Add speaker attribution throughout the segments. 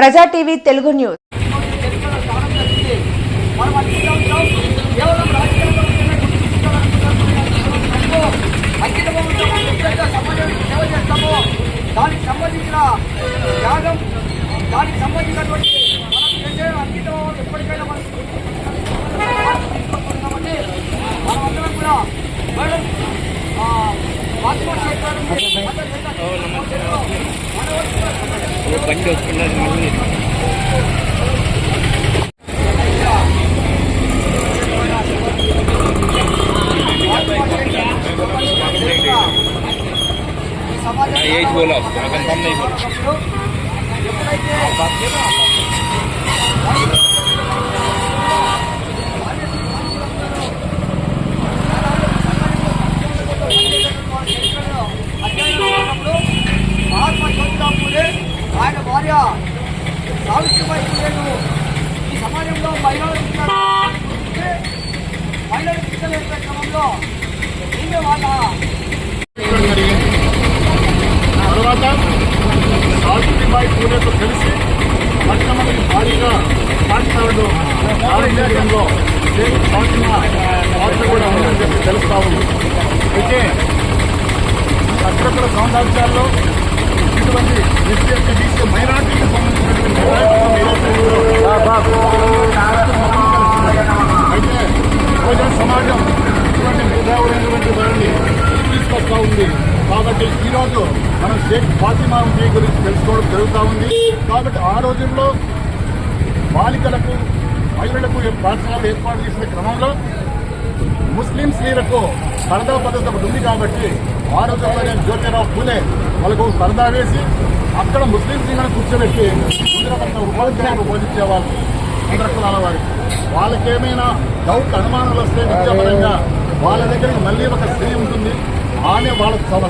Speaker 1: ప్రజా TV Telugu news.
Speaker 2: దానికి సంబంధించిన త్యాగం దానికి సంబంధించినటువంటి మనం చేసే అంకితం ఎప్పటికైనా మనం తీసుకుంటున్నామండి మనమందరం కూడా మేడం ఆ, ఫాతిమా షేక్ గారు
Speaker 3: బండి వస్తున్నది ఏజ్
Speaker 2: బోలా ఆయన సావిత్రిబాయి పూలేను ఈ సమాజంలో మహిళలు మహిళలు శిక్షణ క్రమంలో ఈమె వాళ్ళ
Speaker 4: తర్వాత సావిత్రిబాయి పూజతో కలిసి మొట్టమొదటి భారీగా పాఠశాలలో ప్రారంభించడంలో షేక్ వార్త కూడా ఉందని చెప్పి తెలుస్తా ఉంది అయితే అక్కడక్కడ సౌందర్యాల్లో ఇటువంటి కాబట్టి ఈ రోజు మనం షేక్ ఫాతిమా జీ గురించి తెలుసుకోవడం జరుగుతూ ఉంది. కాబట్టి ఆ రోజుల్లో బాలికలకు మహిళలకు పాఠశాలలు ఏర్పాటు చేసిన క్రమంలో ముస్లిం స్త్రీలకు పరదా పద్ధతి ఒకటి ఉంది కాబట్టి ఆ రోజుల్లోనే జ్యోతిరావు పూలే వాళ్ళకు పరదా వేసి అక్కడ ముస్లిం స్త్రీలను కూర్చోబెట్టి ముందర ఉపాధ్యాయులు బోధించేవాళ్ళు అందర కులాల వారికి. వాళ్ళకేమైనా డౌట్ అనుమానాలు వస్తే విద్యాపరంగా వాళ్ళ దగ్గర మళ్ళీ ఒక స్త్రీ ఉంటుంది. ఆనే వాళ్ళ సమ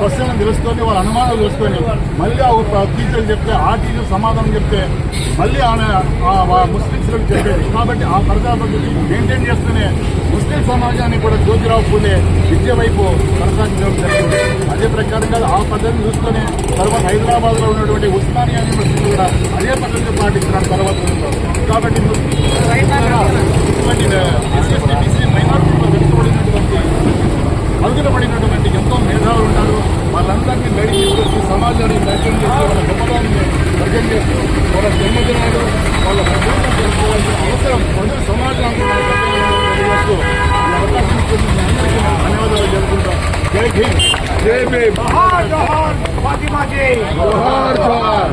Speaker 4: క్వశ్చన్ తెలుసుకొని వాళ్ళ అనుమానాలు తెలుసుకొని మళ్ళీ ఆ టీచర్ చెప్తే ఆ టీచర్ సమాధానం చెప్తే మళ్ళీ ఆమె ముస్లింస్లకు చెప్పేది. కాబట్టి ఆ పరదా మెయింటైన్ చేస్తూనే ముస్లిం సమాజాన్ని కూడా జ్యోతిరావు పూలే విద్య వైపు కొనసాగించడం జరిగింది. అదే ప్రకారంగా ఆ పద్ధతిని చూసుకొని తర్వాత హైదరాబాద్లో ఉన్నటువంటి ఉస్మానియా యూనివర్సిటీ కూడా అదే పద్ధతిని పాటించడానికి తర్వాత. కాబట్టి ఇటువంటి సమాజాన్ని పరిచయం చేస్తూ వాళ్ళ గొప్పదాన్ని పరిచయం చేస్తూ వాళ్ళ జన్మదినాలు వాళ్ళ ప్రజలను తెలుసుకోవాల్సిన అవసరం ప్రజల సమాజానికి తెలియజేస్తూ ఈ అవకాశం ధన్యవాదాలు జరుపుకుంటాం జై భీమ్ జై భీమ్. జోహార్ జోహార్